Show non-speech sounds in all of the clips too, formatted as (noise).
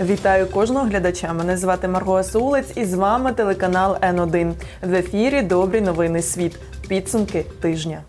Вітаю кожного глядача. Мене звати Марго Сулець і з вами телеканал Н1. В ефірі Добрі новини світ. Підсумки тижня.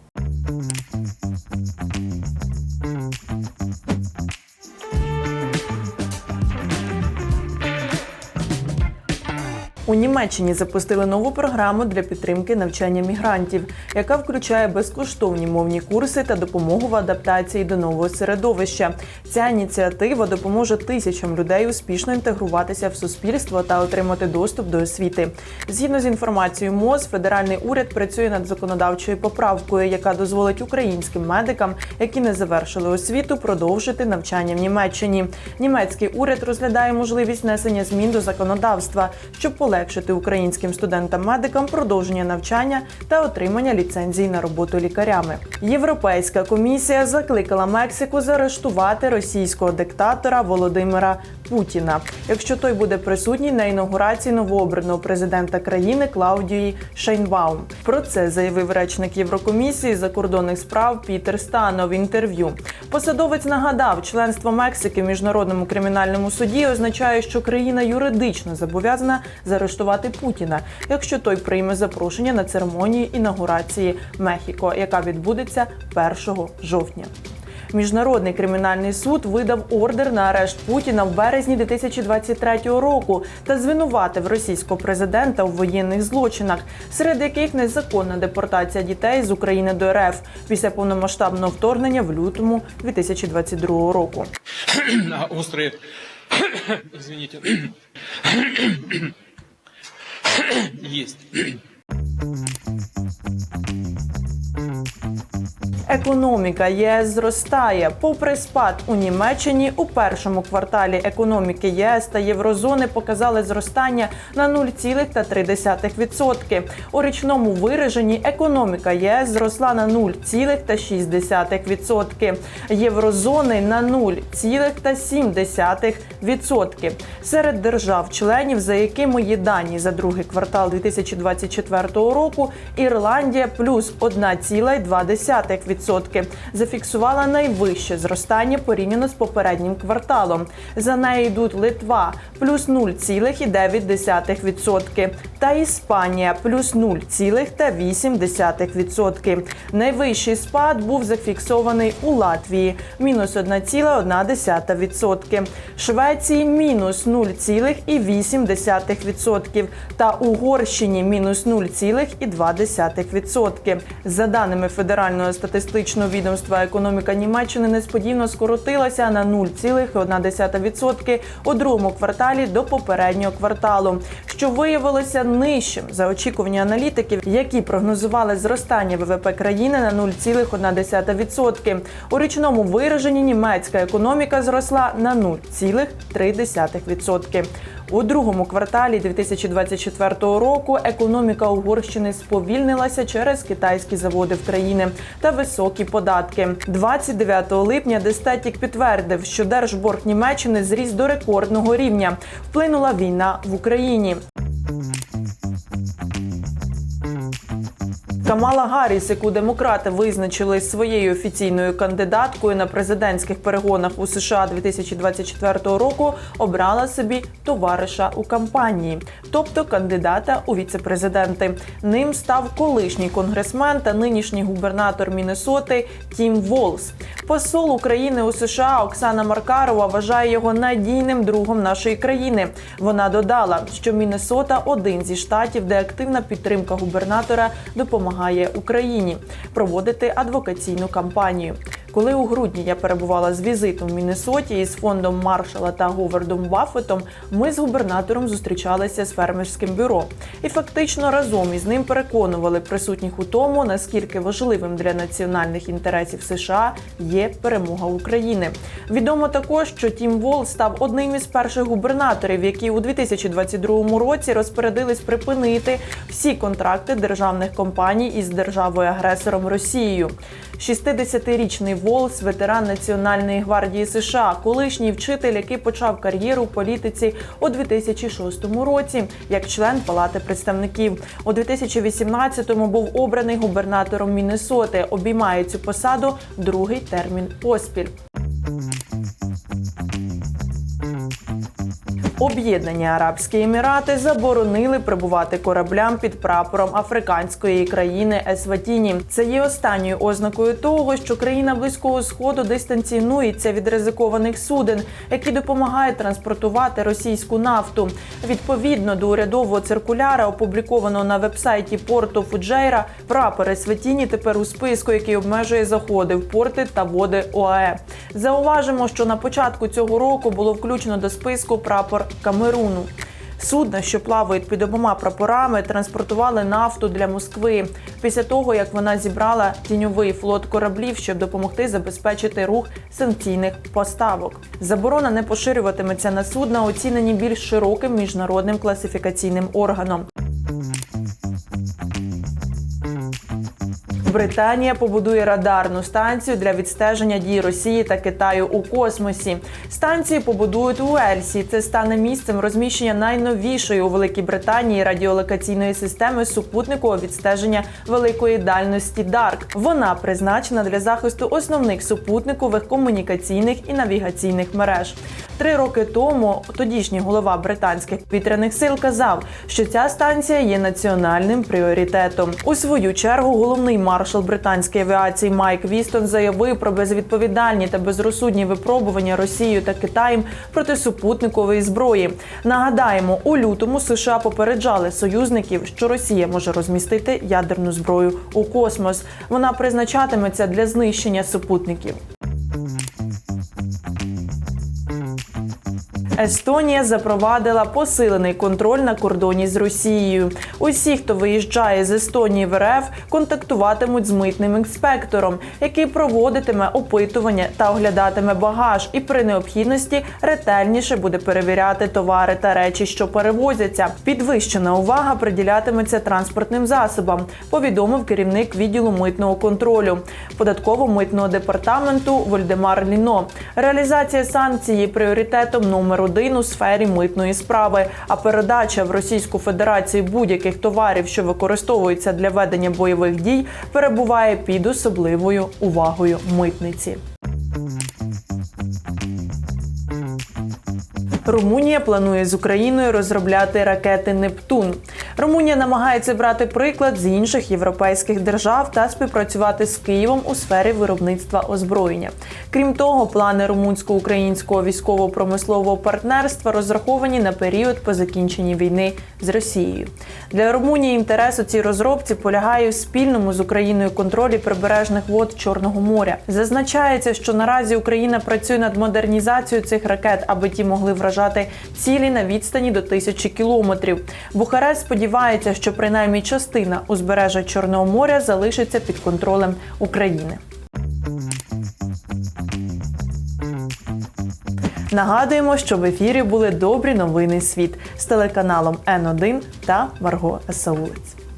У Німеччині запустили нову програму для підтримки навчання мігрантів, яка включає безкоштовні мовні курси та допомогу в адаптації до нового середовища. Ця ініціатива допоможе тисячам людей успішно інтегруватися в суспільство та отримати доступ до освіти. Згідно з інформацією МОЗ, федеральний уряд працює над законодавчою поправкою, яка дозволить українським медикам, які не завершили освіту, продовжити навчання в Німеччині. Німецький уряд розглядає можливість внесення змін до законодавства, щоб полегшити українським студентам-медикам продовження навчання та отримання ліцензій на роботу лікарями. Європейська комісія закликала Мексику заарештувати російського диктатора Володимира Путіна, якщо той буде присутній на інаугурації новообраного президента країни Клаудії Шейнбаум. Про це заявив речник Єврокомісії закордонних справ Пітер Стано в інтерв'ю. Посадовець нагадав, членство Мексики в міжнародному кримінальному суді означає, що країна юридично зобов'язана заарештувати Путіна, якщо той прийме запрошення на церемонію інаугурації Мехіко, яка відбудеться 1 жовтня. Міжнародний кримінальний суд видав ордер на арешт Путіна в березні 2023 року та звинуватив російського президента у воєнних злочинах, серед яких незаконна депортація дітей з України до РФ після повномасштабного вторгнення в лютому 2022 року. (clears throat) (clears throat) Извините. Есть. Економіка ЄС зростає. Попри спад у Німеччині, у першому кварталі економіки ЄС та Єврозони показали зростання на 0,3%. У річному вираженні економіка єС зросла на 0,6%. Єврозони на 0,7%. Серед держав-членів, за якими є дані за другий квартал 2024 року, Ірландія плюс 1,2% зафіксувала найвище зростання порівняно з попереднім кварталом. За нею йдуть Литва плюс 0,9% та Іспанія плюс 0,8%. Найвищий спад був зафіксований у Латвії мінус 1,1%, Швеції мінус 0,8% та Угорщині мінус 0,2%. За даними Федерального статистичного відомства, економіка Німеччини несподівано скоротилася на 0,1% у другому кварталі до попереднього кварталу, що виявилося нижчим за очікування аналітиків, які прогнозували зростання ВВП країни на 0,1%. У річному вираженні німецька економіка зросла на 0,3%. У другому кварталі 2024 року економіка Угорщини сповільнилася через китайські заводи в країни та високі податки. 29 липня Дестетік підтвердив, що держборг Німеччини зріс до рекордного рівня. Вплинула війна в Україні. Камала Гарріс, яку демократи визначили своєю офіційною кандидаткою на президентських перегонах у США 2024 року, обрала собі товариша у кампанії, тобто кандидата у віцепрезиденти. Ним став колишній конгресмен та нинішній губернатор Міннесоти Тім Волс. Посол України у США Оксана Маркарова вважає його надійним другом нашої країни. Вона додала, що Міннесота один зі штатів, де активна підтримка губернатора допомагає Україні проводити адвокаційну кампанію. Коли у грудні я перебувала з візитом в Міннесоті із фондом Маршала та Говардом Баффетом, ми з губернатором зустрічалися з фермерським бюро і фактично разом із ним переконували присутніх у тому, наскільки важливим для національних інтересів США є перемога України. Відомо також, що Тім Вол став одним із перших губернаторів, які у 2022 році розпорядились припинити всі контракти державних компаній із державою-агресором Росією. 60-річний Волс, ветеран Національної гвардії США, колишній вчитель, який почав кар'єру у політиці у 2006 році як член Палати представників. У 2018-му був обраний губернатором Міннесоти. Обіймає цю посаду другий термін поспіль. Об'єднані Арабські Емірати заборонили прибувати кораблям під прапором африканської країни Есватіні. Це є останньою ознакою того, що країна близького сходу дистанціонується від ризикованих суден, які допомагають транспортувати російську нафту. Відповідно до урядового циркуляра, опублікованого на вебсайті порту Фуджейра, прапор Есватіні тепер у списку, який обмежує заходи в порти та води ОАЕ. Зауважимо, що на початку цього року було включено до списку прапор Камеруну. Судна, що плавають під обома прапорами, транспортували нафту для Москви після того, як вона зібрала тіньовий флот кораблів, щоб допомогти забезпечити рух санкційних поставок. Заборона не поширюватиметься на судна, оцінені більш широким міжнародним класифікаційним органом. Британія побудує радарну станцію для відстеження дій Росії та Китаю у космосі. Станції побудують у Ельсі. Це стане місцем розміщення найновішої у Великій Британії радіолокаційної системи супутникового відстеження великої дальності DARK. Вона призначена для захисту основних супутникових комунікаційних і навігаційних мереж. Три роки тому тодішній голова британських повітряних сил казав, що ця станція є національним пріоритетом. У свою чергу головний маршал британської авіації Майк Вістон заявив про безвідповідальні та безрозсудні випробування Росією та Китаєм проти супутникової зброї. Нагадаємо, у лютому США попереджали союзників, що Росія може розмістити ядерну зброю у космос. Вона призначатиметься для знищення супутників. Естонія запровадила посилений контроль на кордоні з Росією. Усі, хто виїжджає з Естонії в РФ, контактуватимуть з митним інспектором, який проводитиме опитування та оглядатиме багаж, і при необхідності ретельніше буде перевіряти товари та речі, що перевозяться. Підвищена увага приділятиметься транспортним засобам. Повідомив керівник відділу митного контролю податково-митного департаменту Вольдемар Ліно. Реалізація санкцій є пріоритетом номер один у сфері митної справи. А передача в Російську Федерацію будь-яких товарів, що використовуються для ведення бойових дій, перебуває під особливою увагою митниці. Румунія планує з Україною розробляти ракети Нептун. Румунія намагається брати приклад з інших європейських держав та співпрацювати з Києвом у сфері виробництва озброєння. Крім того, плани румунсько-українського військово-промислового партнерства розраховані на період по закінченні війни з Росією. Для Румунії інтерес у цій розробці полягає в спільному з Україною контролі прибережних вод Чорного моря. Зазначається, що наразі Україна працює над модернізацією цих ракет, аби ті могли вражати цілі на відстані до тисячі кілометрів. Бухарест сподівається, що принаймні частина узбережжя Чорного моря залишиться під контролем України. Нагадуємо, що в ефірі були добрі новини світ з телеканалом Н1 та Марго Асаулець.